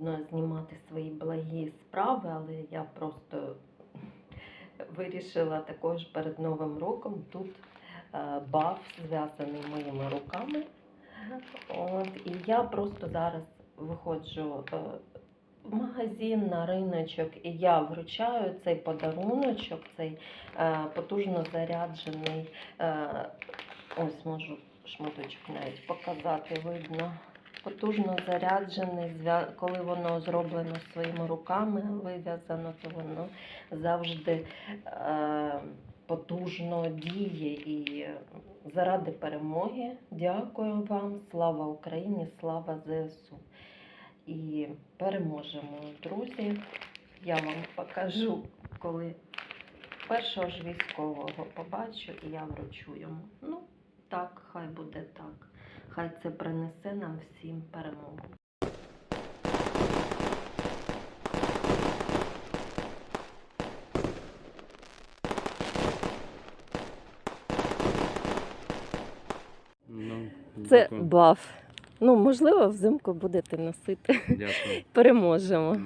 модно знімати свої благі справи, але я просто вирішила також перед Новим роком тут е, баф зв'язаний моїми руками. От, і я просто зараз виходжу е, в магазин на риночок, і я вручаю цей подаруночок, цей е, потужно заряджений. Ось можу шматочок навіть показати, видно. Потужно заряджений, коли воно зроблено своїми руками, вив'язано, то воно завжди е, потужно діє і заради перемоги. Дякую вам, слава Україні, слава ЗСУ. І переможемо, друзі. Я вам покажу, коли першого ж військового побачу, і я вручу йому. Ну, так, хай буде так. Хай це принесе нам всім перемогу. Ну, Це баф. Ну, можливо, взимку будете носити. Дякую. Переможемо.